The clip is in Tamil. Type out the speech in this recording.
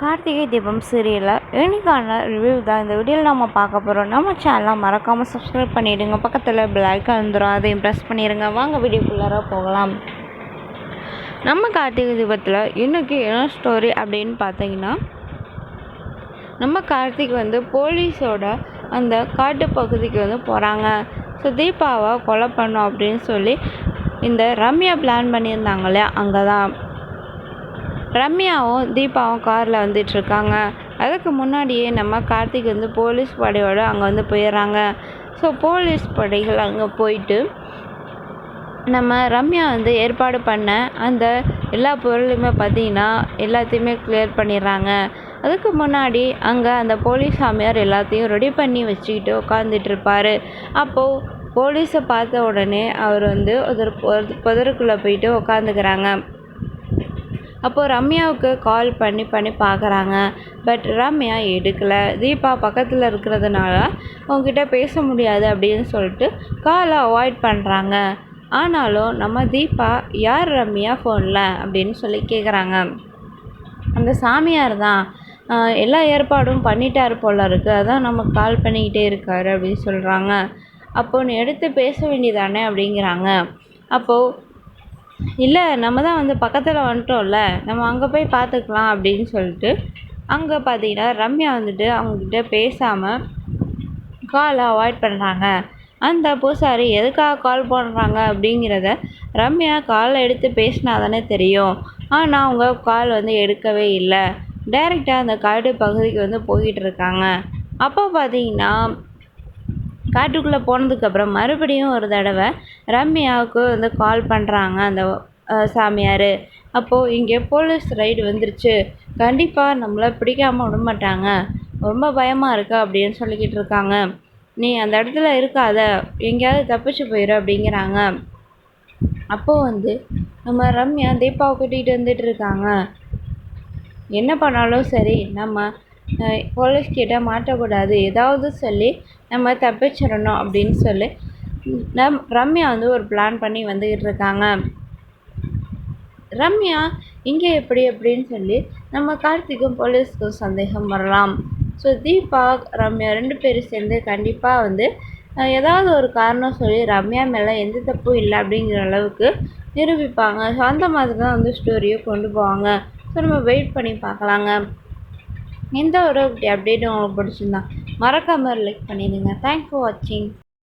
கார்த்திகை தீபம் சீரியலில் இன்னைக்கான ரிவ்யூ தான். இந்த வீடியோவில் நம்ம பார்க்க போகிறோம் நம்ம சேனலை மறக்காமல் சப்ஸ்கிரைப் பண்ணிவிடுங்க பக்கத்தில் பிளாக் வந்துடும் அதையும் ப்ரெஸ் பண்ணிடுங்க வாங்க வீடியோக்குள்ளார போகலாம். நம்ம கார்த்திகை தீபத்தில் இன்றைக்கி என்ன ஸ்டோரி அப்படின்னு பார்த்தீங்கன்னா நம்ம கார்த்திக் வந்து போலீஸோட அந்த காட்டு பகுதிக்கு வந்து போகிறாங்க ஸோ தீபாவை கொலை பண்ணோம் அப்படின்னு சொல்லி இந்த ரம்யா பிளான் பண்ணியிருந்தாங்க இல்லையா? அங்கே தான் ரம்யாவும் தீபாவும் காரில் வந்துகிட்ருக்காங்க அதுக்கு முன்னாடியே நம்ம கார்த்திக் வந்து போலீஸ் படையோடு அங்கே வந்து போயிடுறாங்க ஸோ போலீஸ் படைகள் அங்கே போயிட்டு நம்ம ரம்யா வந்து ஏற்பாடு பண்ண அந்த எல்லா பொருளையுமே பார்த்தீங்கன்னா எல்லாத்தையுமே கிளியர் பண்ணிடுறாங்க அதுக்கு முன்னாடி அங்கே அந்த போலீஸ் சாமியார் எல்லாத்தையும் ரெடி பண்ணி வச்சுக்கிட்டு உட்காந்துட்டு இருப்பார் அப்போது போலீஸை பார்த்த உடனே அவர் வந்து ஒரு பொதருக்குள்ளே போயிட்டு உட்காந்துக்கிறாங்க அப்போது ரம்யாவுக்கு கால் பண்ணி பண்ணி பார்க்குறாங்க. பட் ரம்யா எடுக்கலை. தீபா பக்கத்தில் இருக்கிறதுனால உங்ககிட்ட பேச முடியாது அப்படின்னு சொல்லிட்டு காலை அவாய்ட் பண்ணுறாங்க ஆனாலும் நம்ம தீபா யார் ரம்யா ஃபோனில் அப்படின்னு சொல்லி கேட்குறாங்க அந்த சாமியார் தான் எல்லா ஏற்பாடும் பண்ணிட்டார் போல இருக்குது அதான் நமக்கு கால் பண்ணிக்கிட்டே இருக்காரு அப்படின்னு சொல்கிறாங்க அப்போ நீ எடுத்து பேச வேண்டியதானே அப்படிங்கிறாங்க. அப்போது இல்லை நம்ம தான் வந்து பக்கத்தில் வந்துட்டோம்ல நம்ம அங்கே போய் பார்த்துக்கலாம் அப்படின்னு சொல்லிட்டு அங்கே பார்த்தீங்கன்னா ரம்யா வந்துட்டு அவங்கக்கிட்ட பேசாமல் காலை அவாய்ட் பண்ணுறாங்க அந்த பூசாரி எதுக்காக கால் பண்ணுறாங்க அப்படிங்கிறத ரம்யா காலை எடுத்து பேசினா தானே தெரியும். ஆனால் அவங்க கால் வந்து எடுக்கவே இல்லை. டைரெக்டாக அந்த காடு பகுதிக்கு வந்து போய்கிட்டு இருக்காங்க. அப்போ பார்த்தீங்கன்னா காட்டுக்குள்ளே போனதுக்கப்புறம் மறுபடியும் ஒரு தடவை ரம்யாவுக்கு வந்து கால் பண்ணுறாங்க அந்த சாமியார். அப்போது இங்கே போலீஸ் ரைடு வந்துருச்சு. கண்டிப்பாக நம்மளை பிடிக்காமல் விட மாட்டாங்க. ரொம்ப பயமாக இருக்கா அப்படின்னு சொல்லிக்கிட்டு இருக்காங்க. நீ அந்த இடத்துல இருக்காத. எங்கேயாவது தப்பிச்சு போயிடு அப்படிங்கிறாங்க. அப்போது வந்து நம்ம ரம்யா தீபாவை கூட்டிகிட்டு வந்துட்டு இருக்காங்க. என்ன பண்ணாலும் சரி நம்ம போலீஸ்கிட்ட மாட்டக்கூடாது. ஏதாவது சொல்லி நம்ம தப்பிச்சிடணும் அப்படின்னு சொல்லி நம் ரம்யா வந்து ஒரு பிளான் பண்ணி வந்துக்கிட்டு இருக்காங்க. ரம்யா இங்கே எப்படி அப்படின்னு சொல்லி நம்ம கார்த்திக்கும் போலீஸ்க்கும் சந்தேகம் வரலாம். ஸோ தீபா ரம்யா ரெண்டு பேரும் சேர்ந்து கண்டிப்பாக வந்து ஏதாவது ஒரு காரணம் சொல்லி ரம்யா மேலே எந்த தப்பும் இல்லை அப்படிங்கிற அளவுக்கு நிரூபிப்பாங்க. ஸோ அந்த மாதிரி தான் வந்து ஸ்டோரியை கொண்டு போவாங்க. ஸோ நம்ம வெயிட் பண்ணி பார்க்கலாங்க. எந்த ஒரு அப்டேட்டும் உங்களுக்கு பிடிச்சிருந்தா மறக்காமல் லைக் பண்ணிடுங்க. தேங்க்ஸ் ஃபார் வாட்சிங்